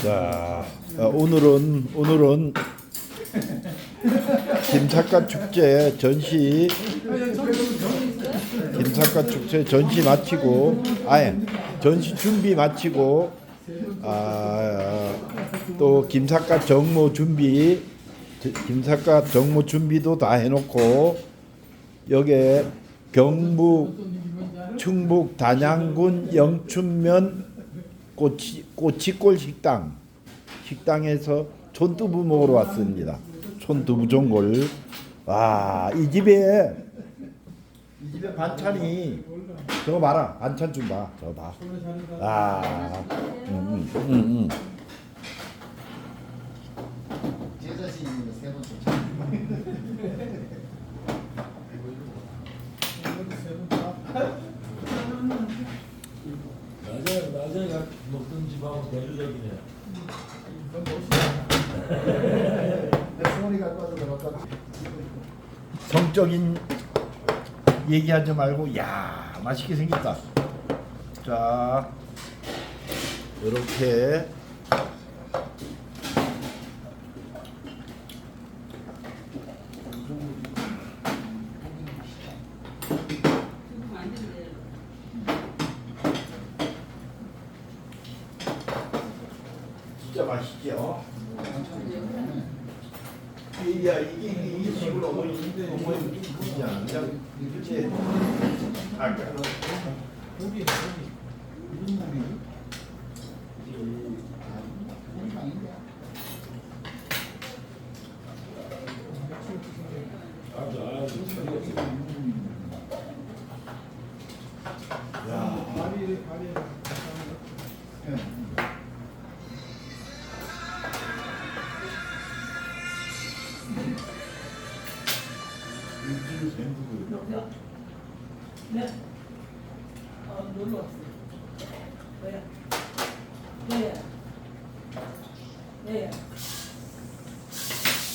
자, 어, 오늘은 오늘은 김삿갓 축제 전시 김삿갓 축제 전시 마치고 아예 전시 준비 마치고 아, 또 김삿갓 정모 준비 김삿갓 정모 준비도 다 해놓고 여기에 경북 충북 단양군 영춘면 꼬치 꼬치골 식당 식당에서 촌두부 먹으러 왔습니다. 촌두부 전골. 와, 이 집에 이 집에 반찬이 저거 봐라. 반찬 좀 봐. 저거 봐. 아. 음, 음, 음, 음. 제 자신이 세 번째. 낮에 낮에 가 먹던 집하고 대조적이네. 내 소리 갖고 와서 들었다. 성적인 얘기하지 말고 야, 맛있게 생겼다. 자. 이렇게 진짜 맛있죠? 이야 이게 이 식으로 어머니 어머니 그냥 그냥 이렇게. 아까 고기 고기. 왜요?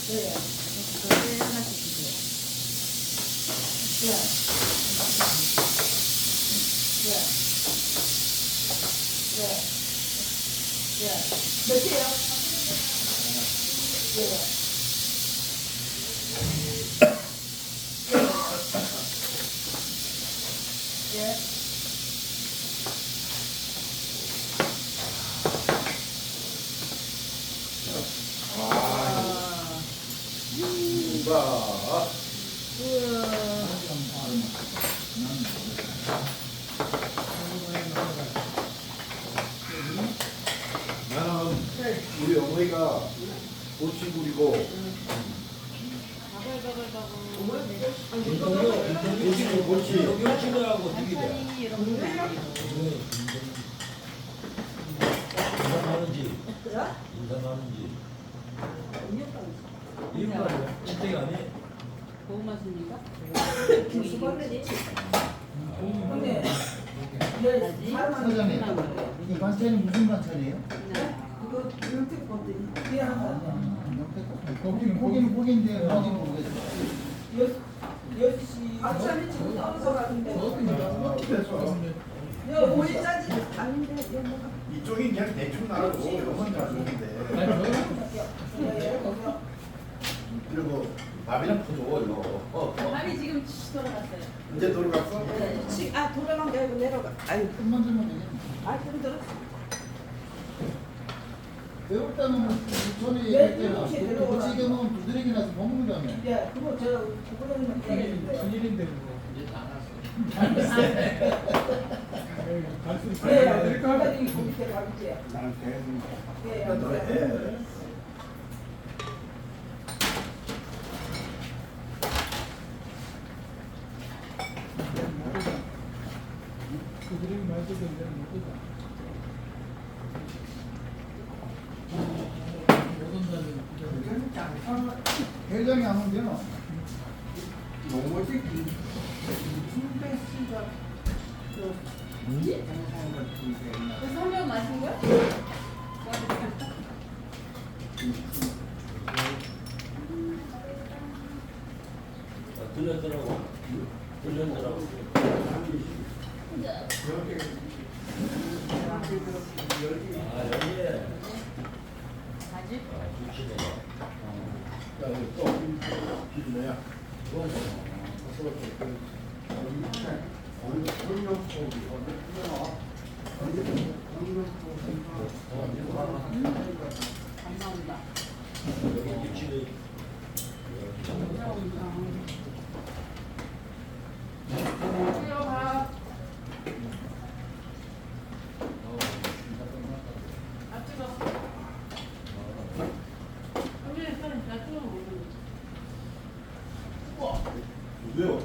왜요? 그거 하나씩 주세요. 왜? 왜? 왜? 왜? 몇이에요? 왜요? 예. 아, 자, 우와. 나는 우리 어머니가 고치구리고 고치구 고치 요즘하고 되게 돼. 인사 많은지 인사 많은지. 이거 아니야? 진짜가 아니? 너무 맛있는가? 근데 내 사람한테 사장님, 이 반찬이 무슨 반찬이에요? 이거 이렇게 거든 미안하다. 고기는 고기는 고기인데 고기는 고기죠. 여섯 시 아침에 지금 떨어져 가는데. 야 오이 짜지 않는데 이거 뭐. 이쪽이 그냥 대충 나가고 어머니가 주는데 그리고 밥이랑 푸줘 이거 어, 어. 밥이 지금 치 돌아갔어요. 이제 돌아갔어? 지- 아 돌아간 게 아니고 내려가. 아유 끝만 들면 되겠네. 아 힘들어. 배울 때는 네. 이렇게 들어오라. 고치게 먹으면 두드러기 나서 먹는다며. 야 그거 저 그거는. 큰일인데 그거. 갈수 있어. 네, 가가지고 그 밑에 가볼게요. 네, 너네 해. 그들이 말대로 내가 못하다. 회장이 안 오면 그래서 한병 마신 거야라고. 들렸더라고. 아 여기에 감사합니다. 여기 김치를 아 찍어. 언니 일단 나 찍어 먹는 왜요?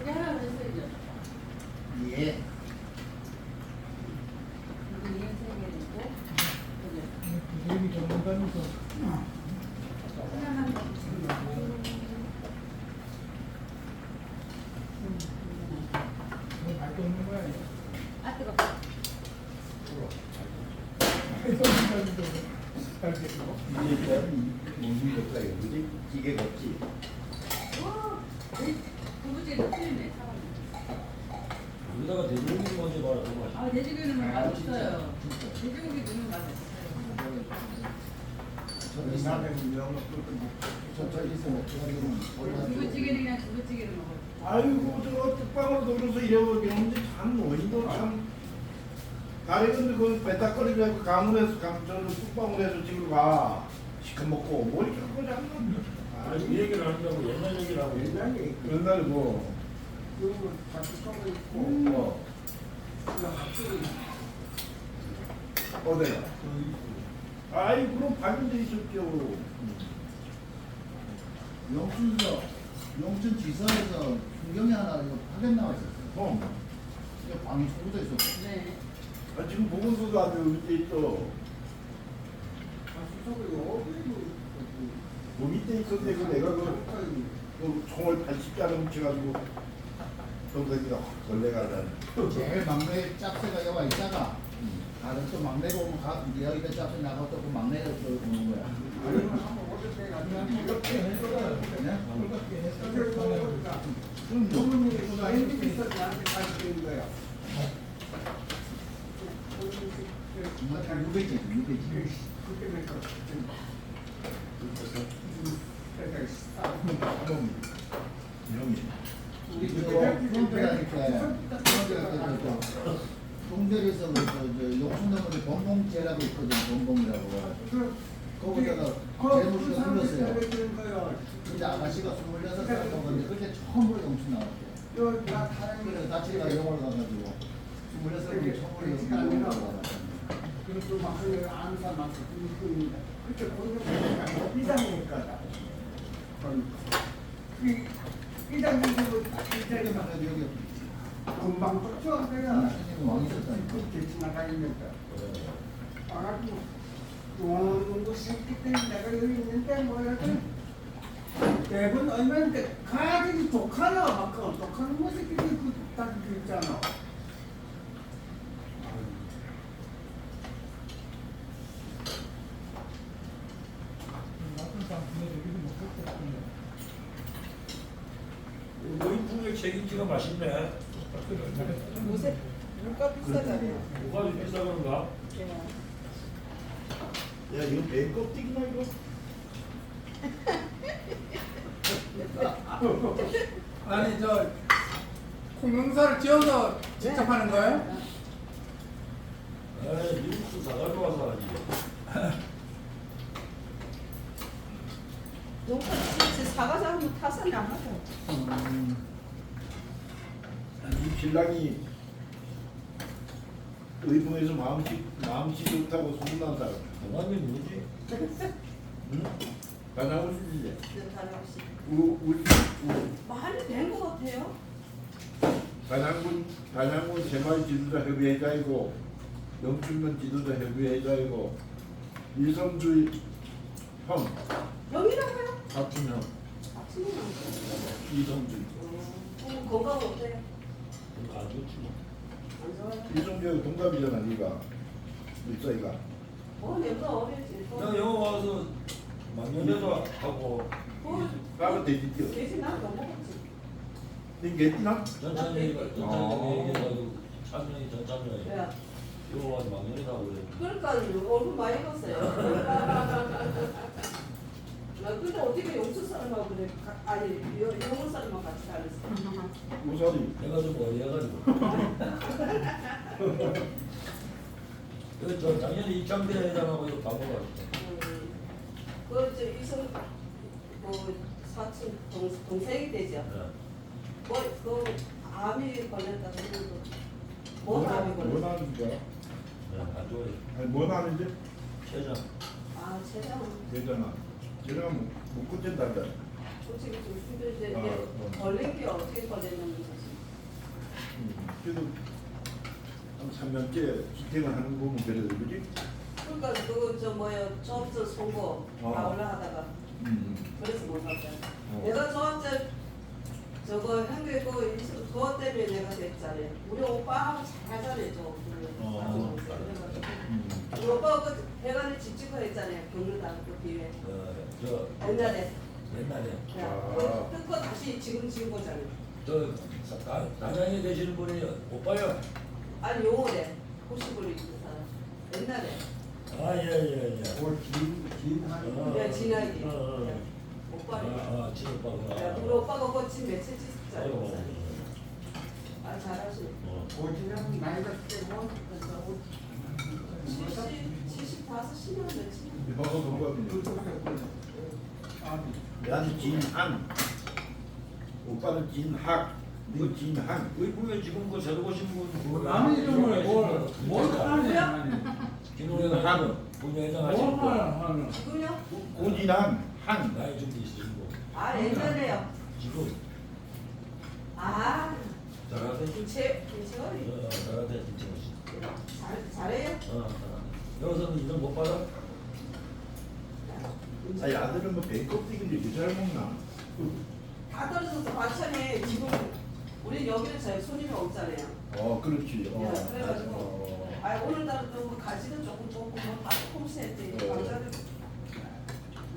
우리 하나 됐어요. 예. 이게 이게 세 개고. 그죠? 부들이 전문가면서 하나만 더. 발도 없는 거야. 아 뜨거. 전문가면서 알겠고. 이게 먹는 것도 아니고 그지? 기계 같지? 와, 두부찌개 틀리네 사람. 여기다가 돼지고기 먼저 봐라 더 맛있어. 아 돼지고기는 아, 맛없어요. 진짜, 진짜. 돼지고기 넣으면 맛없어요. 저쪽에서 먹고 두부찌개는 그냥 두부찌개를 먹어요. 아이고 저 뚝방으로 돌려서 잃어버리는데 참 어이도 참 다리 근데 그 배딱거리고 가문에서 감저는 뚝방으로 해서 집을 가. 시커멓고 뭘 이렇게 하고 잡나 아니 이 얘기를 하려고 옛날 얘기를 하고 옛날에 옛날에 뭐 어. 어디야? 아이 그럼 발견돼 있었죠 영춘서 영춘 지사에서 풍경이 하나 이거 파견 나와 있었어요. 어. 이거 방이 소부돼 있었어. 네. 아, 지금 보건소도 아주 밑에 있어 뭐 밑에 있었는데 그 내가 그, 그 총을 80자루 훔쳐가지고 동생이가 확 걸레가는 제일 막내 짭새가 여와 있다가 다른 또 막내가 오면 가 여기다 짭새 나가고 또그 막내가 또 오는 거야. 이렇게 해서 네? 그렇게 해서 전화해보자. 그럼 정말 유배지 유배지. 이놈이 우리 저 프론트라니까 프론트라니까 동대리에서 그저 용순동물에 봉봉제라고 있거든 봉봉이라고. 거기다가 제목을 불렀어요. 근데 아가씨가 스물여섯 살 먹었는데 그때 처음으로 영수 나왔대. 그래서 다치가 영어를 가가지고 스물여섯 살이 처음으로 영수 나왔다고. 그래서 여기 금방 쫓아온 거야. 선생님 왕이 있었다니까. 그렇게 지나다니면서. 와가지고 좋아하는 거 새끼 때문에 내가 여기 있는데 뭐야 대본 얼마인데 가족이 독하나 막 그, 독하는 거 새끼들이 그딱 있잖아. 노인풍의 책임지가 맛있네. 요새 물가 비싸잖아요. 뭐가 좀 비싸 그런가? 야 이거 배 껍데기나 이거? 아니 저 공명사를 지어서 직접 하는 거예요? 에이 미국도 사가지고 와서 하지. 농가 제 사과 잡으면 타산이 안 하죠. 이 신랑이 의부에서 마음씨 마음씨 좋다고 소문난 사람 동안이 누구지? 응? 가나올 수 있지 네, 다녀오시. 우우 많이 된 것 같아요. 단양군 단양군 새마을 지도자 협의회장이고 영춘면 지도자 협의회장이고 이성주 형 영이라고요? 같은 형 아침에 이성주 어, 건강 어때요? 안 좋아요? 이성주하고 동갑이잖아 네가 일사이가 어, 내보다 어리지. 나 영어 와서 막년에도 하고 어, 가면 되지요. 돼지 난못 먹었지. 이게 나 전참여행 아. 전참여행 해가지고 참여행 전참여행 야, 영어 와서 막년에도 하고 그래. 그러니까 얼굴 많이 컸어요. 나 근데 어떻게 영수 사람하고 그래? 가- 아니, 여- 영어 사람하고 같이 다녔어. 우선이 내가 좀 어리해가지고. 그저 작년에 이창대 회장하고 이거 밥 먹었어. 음, 그, 저, 이성, 그, 사촌, 동, 동생이 되죠. 네. 뭐, 그, 암이 걸렸다 그러고, 뭔 암이 뭐 걸렸어? 하는 거야? 네. 아니 뭐 하는지 최장. 아. 되잖아. 제가 못, 못 끝낸다잖아. 솔직히 좀 힘들지. 아, 이게 어. 걸린 게 어떻게 걸렸냐면, 사실. 음, 그래도 한 3년째 주택을 하는 거 보면 그래도 그지? 그러니까 그, 저, 뭐야, 저저 송고 어. 나올라 하다가, 음. 그래서 못 왔잖아. 어. 내가 저한테 저거 한국에 그 있어- 그것 때문에 내가 됐잖아요. 우리 오빠하고 잘하잖아요. 저 그, 어. 그래가지고. 음. 우리 오빠가 그 대관에 집 짓고 했잖아요. 경로당 그 뒤에. 어, 저 옛날에. 옛날에 야, 아. 그 뜯고 다시 지금 지은 거잖아요. 저 다- 단장에 계시는 분이 오빠요. 아니 요월에 90을 입은 사람. 옛날에. 아 예예 예. 올긴 긴한 어. 그냥 진하게. 어, 어. 야, 오빠를. 아, 아, 친오빠구나. 야, 우리 오빠가 그집 며칠 짓잖아요. 아이고. 아 잘하시네. 어. 고지랑 나이가 때뭐 70, 75, 10년 며칠. 이거 동갑이네. 나 는 진한. 오빠는 진학. 너 진한. 의국에 지금 그 새로 오신 분. 남의 이름을 뭘, 뭘 하냐. 김호영 한 하신 뭘 분. 하냐. 지금요? 고진한 한. 나이 좀 있으신 분. 아 옛날에요. 지금 아 잘하대. 김채 김채원이 어, 잘하대 진짜 멋있어. 잘 잘해요. 어, 어. 여기서는 인정 못 받아? 아니 아들은 뭐 배꼽튀기를 이렇게 잘 먹나? 다 떨어져서 반찬에 지금 우리 여기는 잘 손님이 없잖아요. 어 그렇지. 어. 야, 그래가지고 어. 아 오늘따라 또 가지는 조금 조금 뭐다 조금씩 했지. 어. 남자들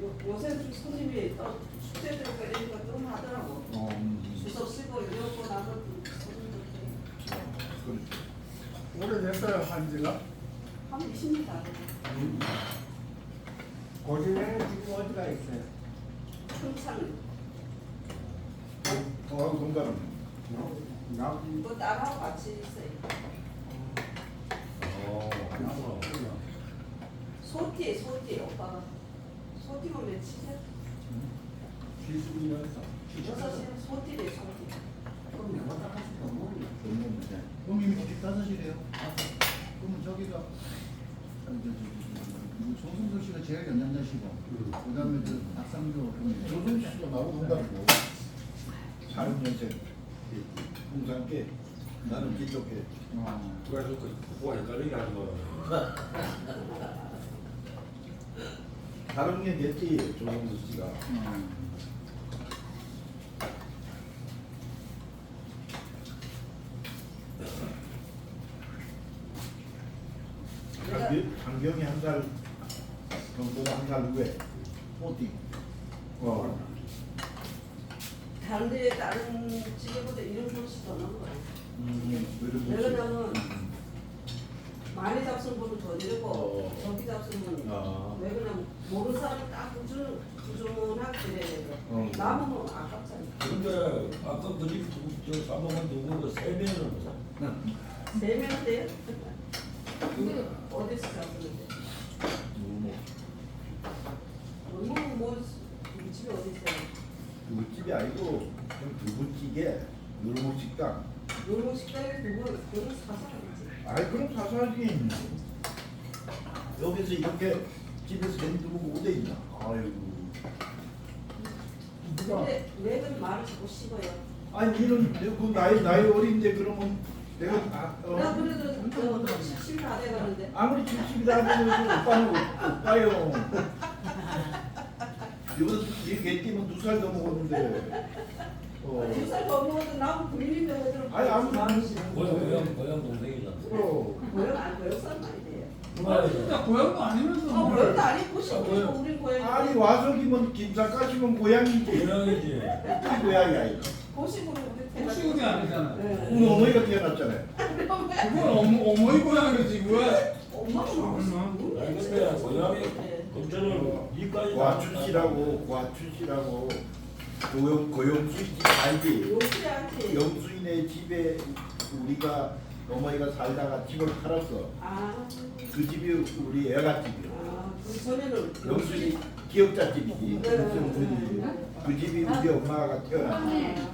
요- 요새 좀 손님이 또 축제들 이러니까 좀 하더라고. 어. 음. 주석 쓰고 이러고 나서 손님들 그렇지. 오래됐어요, 한 지가? 한 20년 다 돼. 고지랑 지금 어디가 있어요? 평창 저하고 동갑이네. 나그 딸하고 같이 있어요. 어, 그렇구나. 소띠 소띠 오빠가 소띠가 며칠이야? 기술이라서 여섯 시 소띠래 소띠. 그럼 내가 다 할수 없는 너무 네. 그럼 이미 집 다섯이래요. 그러면 저기가 아니, 저, 저, 저, 저, 조승수 씨가 제일 연장자시고 그다음에 저 박상조 그분 조선 씨가 나하고 동갑이고. 40년생. 공산께 나는 뒤쪽에. 어. 누가 좋고 뭐 헷갈리게 하는 거야. 다른 게 냈지 조성수 씨가. 어. 장경, 장경이 한살 한살 후에. 뽀띠. 어. 다른 데 다른 집에보다 이름 훨씬 더 나은 거야. 음. 왜냐면 많이 잡순 분은 더 내고 어. 적게 잡순 분은 아. 왜 그러냐면 모르는 사람은 딱 꾸준 꾸준하게 그래야 돼. 어. 남으면 아깝잖아. 근데 아까 그집저 사먹은 누구 세 명을 보자. 네 명인데요? 근데 어디서 잡수는데? 뭐, 얼마나 뭐 집에 어디 있어요? 두부집이 아니고 좀 두부찌개 놀고식당. 놀고 식당에 누구 그걸 사서 하겠지. 아이 그럼 사사지. 여기서 이렇게 집에서 괜히 두고 오대 있나? 아이고. 누가? 근데 왜 그런 말을 자꾸 씹어요? 아니 니는 그 나이 나이 어린데 그러면 내가 아, 나 어, 그래도 저 70이 다 돼가는데 아무리 70이다 하면 오빠는 오빠요. 여기서 얘 뛰면 두살더 먹었는데. 어. 두살더 먹어도 나하고 부인인데 왜 아니, 아무- 마음이 싫어? 고향 고향 고향 동생이잖아. 그럼. 고향 안 고향 사람 아니에요. 말이야. 진짜 고향도 아니면서 어, 뭘. 고향도 아니고 고시고 뭐야? 우리 고향이. 아니 와서 기면 김사 까시면 고향이지. 고향이지. 우리 고향이 아니고. 우리 고시국이 아니잖아. 네. 우리 어머니가 태어났잖아요. 그건 어머, 어머니 고향이지 얼마? 아니 근데 고향이 검찰을 이까지 과춘씨라고 과춘씨라고 고용 고용수 집 알지? 않지. 영수인의 집에 우리가 어머니가 살다가 집을 팔았어. 아, 그 집이 우리 애가 집이야. 아, 그 전에는 영수이 기억자 집이지. 네. 영수이 그 집이 우리 엄마가 태어났어.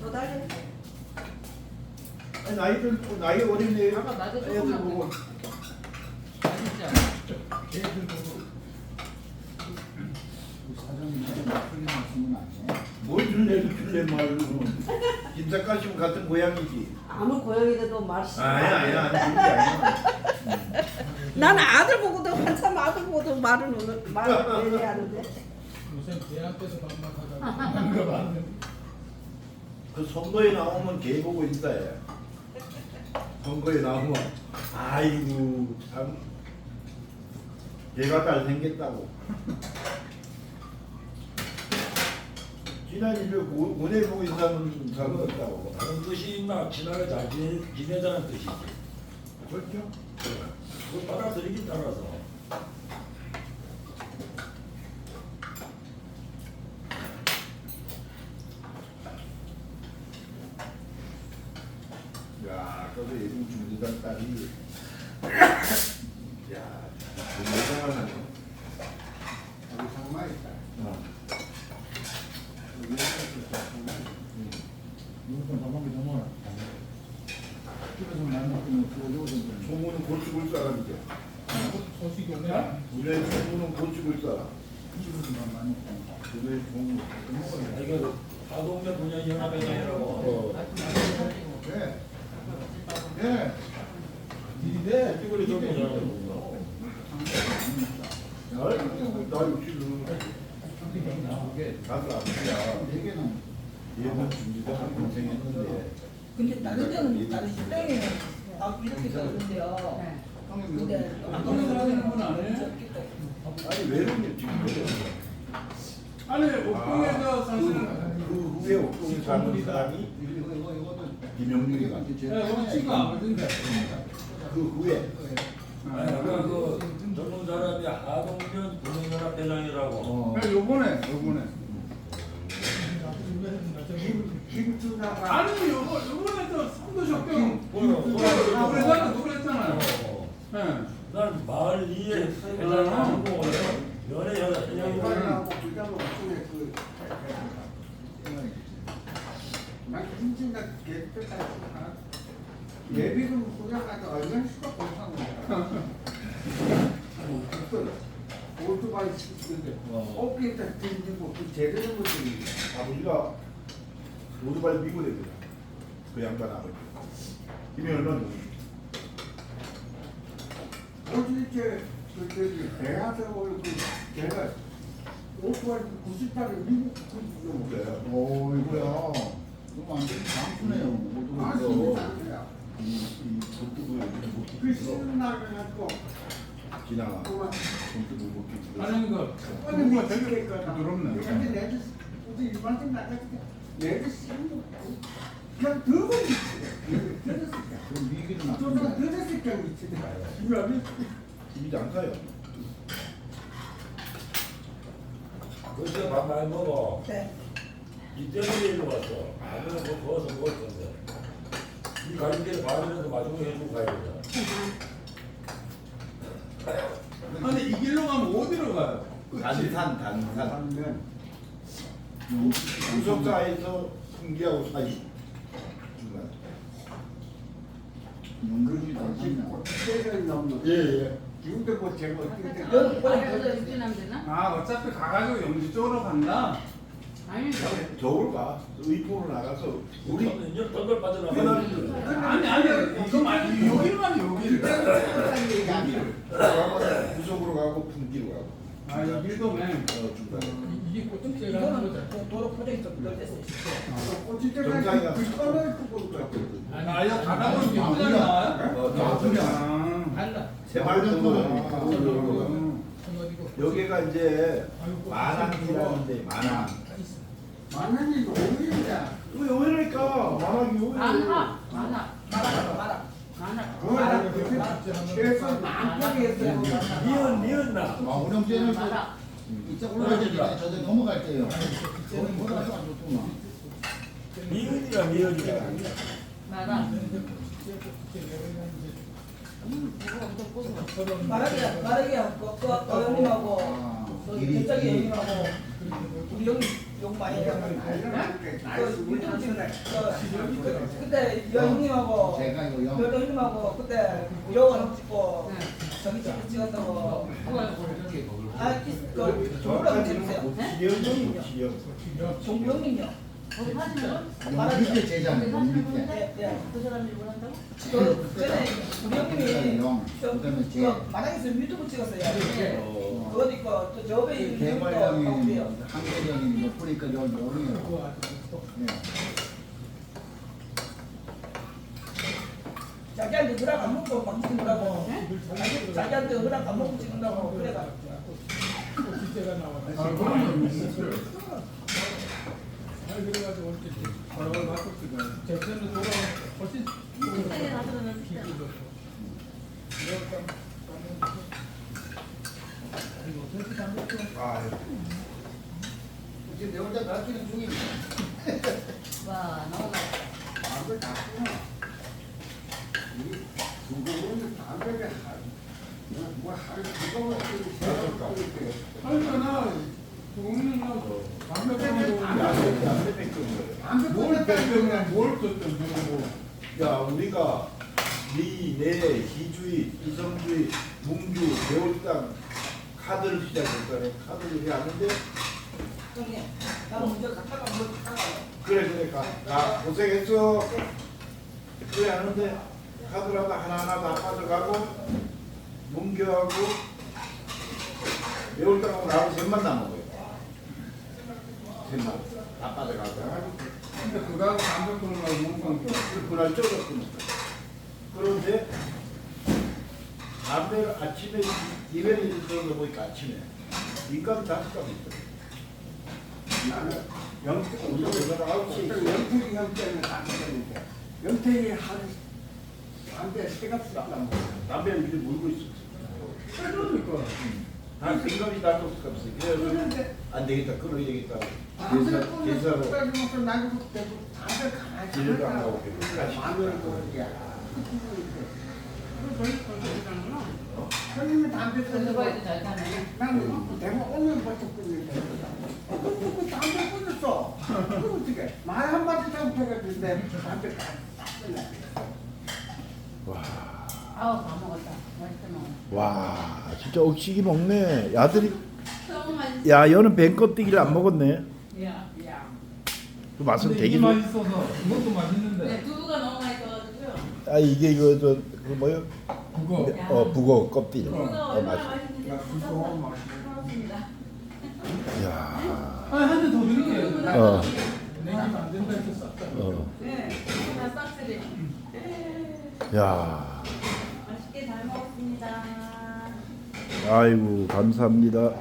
더 달래. 아니, 나이들 나이 어린 애 애들 보고. 뭘 줄래 줄래 말로 같은 고향이지. 아무 고향이라도 맛이. 아니야 아니야 아니 아니야. 나는 아들 보고도 한참 아들 보고도 말을 오늘 말을 내야 하는데. 요새 대학 때도 반말하다가. 그 선거에 나오면 개 보고 인사해. 선거에 나오면 아이고 참 개가 잘 생겼다고. 지난 일에 고뇌 보고 인사하면 잘못 없다고. 다른 뜻이 있나 친하게 잘 지내, 지내자는 뜻이지. 그렇죠? 그걸 따라들이긴 따라서. 야, 아까도 예중 중대장 딸이 야, 대단을 하네. 우리 상마 있다. 어. 여기 무슨 도망이 넘어라. 집에서 만나면 그거 요즘 총무는 고추 볼 사람이죠. 소식이 오냐? 우리의 총무는 고추 볼 사람. 집에서 만나면 그의 총무. 아, 이거 하동면 분야 연합회장이라고. 어. 네. 네. 니네 이거를 좀 연합회장. 나 육실로 가서 아프야. 대개는 얘는 중대장 고생했는데. 근데 다른 데는 다른 식당에 아 이렇게 근데 건 아니에요? 아니 외로운 지금 외로운 아니 옥동에서 사실은 그 후에 옥동에 사는 사람이 이거 이거 이것도 김영률이가 네, 우리 친구 아버지인데 그 후에. 아까 그 젊은 사람이 하동면 분야연합회장이라고. 어. 네, 요번에 요번에. 김주다가 아니 요번 요번에 저 삼도적경 뭐야? 노래잖아 노래했잖아요 어. 네. 난 마을 이에 회장이고 연애 회장이고. 이번하고 부자고 중에 그 난 김주다 개뼈까지 예비군 부자가서 얼마나 수가 못하고 오토바이 시키는데 어. 어깨에다 던지고 그 제대로 것들이 아버지가 오토바이 미고 됩니다. 그 양반 아버지. 전 어제 그 저기 대하서 그 제가 오토바이 98을 미국 그 그래요. 오 이거야. 이거 완전 장수네요. 아 그래서 진짜 이, 이 돈도 그못 쉬는 날을 갖고 지나가. 그만 돈도 못 끼고. 아니 그 오늘 누구가 되게. 부드럽네 근데 내도 우리 일반생 나가니까 내도 쓰는 거 그냥 들고. 들었을까? 그럼 나쁜데. 들었을까 미치대. 그러면 집이 안 가요. 그때 밥 많이 먹어. 네. 이 때문에 일로 왔어. 아니면 뭐 거기서 먹을 건데. 이길 밥이라도 마중에 해주고 가야 돼. 아니 이 길로 가면 어디로 가요? 단산 단산. 하면 구석사에서 풍기하고 사이. 중간. 연극이 되잖아. 때를 넘는. 예 예. 지금도 뭐 제가 어떻게 되나? 아 어차피 가가지고 영주 쪽으로 간다 아니 겨울 가. 의포로 나가서 우리 빠져나가. 아니 아니 이거 말고 가면 여기를 가면 구석으로 가고 풍기로 가고. 어. 이게 도로 프로젝트. 아. 나와요? 어, 아 달라. 여기가 이제 만학이라는 데 만학. 만원이 오일이야. 왜 오해니까? 만학이 오해. 많아 많아 많아 많아 많아 그래서 만쪽에서 니은 니은 나. 많아 이제 올라갈 때 저도 넘어갈 때요. 거기 뭐가 안 좋구만. 니은이라 니은이라. 많아 마라기야 마라기야 그그 형님하고 아, 그 일이- 대짝이 일이- 형님하고 우리 형님 그그 그때 여 형님하고 제가 이거 영. 여 형님하고 그때 영화 찍고 저기 찍- 찍었다고 아그 종부라고 찍으세요 지영이 지영. 종부형님요 영 밑에 제자네, 영 밑에. 예예 그 전에 우리 형님이 그다음에 제. 그 마당에서 유튜브 찍었어요 어. 그거 있고 또 저배 그 있는 대발 것도 형이 하고요 한결 형이 뭐 보니까 여기 여기요. 네. 자기한테 허락 안 먹고 막 찍는다고 자기, 자기한테 허락 안 먹고 찍는다고 그래가 진짜가 나와. 아, 그러면 있어요. 아, 그래가지고 어떻게 바로 바꿨거든. 제천으로 돌아오면 훨씬 진짜게 나서는 진짜. 아, 지금 내 혼자 가르치는 중입니다. 와 나오다 담배 놨구나. 중국은 담배가 뭐 하루 그거 하니까 동네는 담배 끊고 야채 야채 뺏긴 거예요. 담배 뭘 끊었다 뺐든 뭘 뺐든 그러고 야 우리가 미, 내, 희주의, 이성주의, 문규, 매울당 카드를 시작했잖아요. 카드를 해왔는데 형님 나는 먼저 갔다가 뭐 갔다가 그래 그래 가, 가 고생했어. 그래 하는데 카드라도 하나하나 다 빠져가고 문규하고 매울당하고 나하고 셋만 남은 거예요. 셋만 다 빠져가고. 근데 그거하고 담배 끊는 거하고 뭔 관계 그날 쪄졌구나. 그런데 담배를 아침에 이벤트 들어가 보니까 아침에 인감 다섯 값이 있더라고요. 나는 영태 우리 회사가 아홉 시 어떤 영택이 형 때문에 담배 끊는데 영택이 한 담배 세갑 쓰었단 말이야. 담배를 이렇게 물고 있었어. 그러니까 다 생각이 다섯 값이. 그래서 그런데 안 되겠다. 끊어야 되겠다. 계산 계산으로 길도 안 그게 그러니까 형님은 담배 끊는 거잘 타네. 나는 내가 오늘부터 끊는데. 그 담배 끊었어. 그 어떻게 말 한마디 잘못해가지고 내 담배 딱 끊네 아우 다 먹었다. 맛있다. 와 진짜 억식이 먹네. 야들이 야 얘는 뱀 껍데기를 안 먹었네. 야 야 그 맛은 근데 되게 이게 좋. 맛있어서 이것도 맛있는데 네 두부가 너무 맛있어가지고요 아 이게 이거 저그 뭐요? 그거 어 북어 껍데기. 두부가 어, 얼마나 맛있. 맛있는지 야, 진짜 그거 맛있네. 고맙습니다 야. 아니 한잔더 드릴게요 어. 내기면 안 된다 쌌다 어. 네 다 싹쓸이 야. 맛있게 잘 먹었습니다 아이고 감사합니다.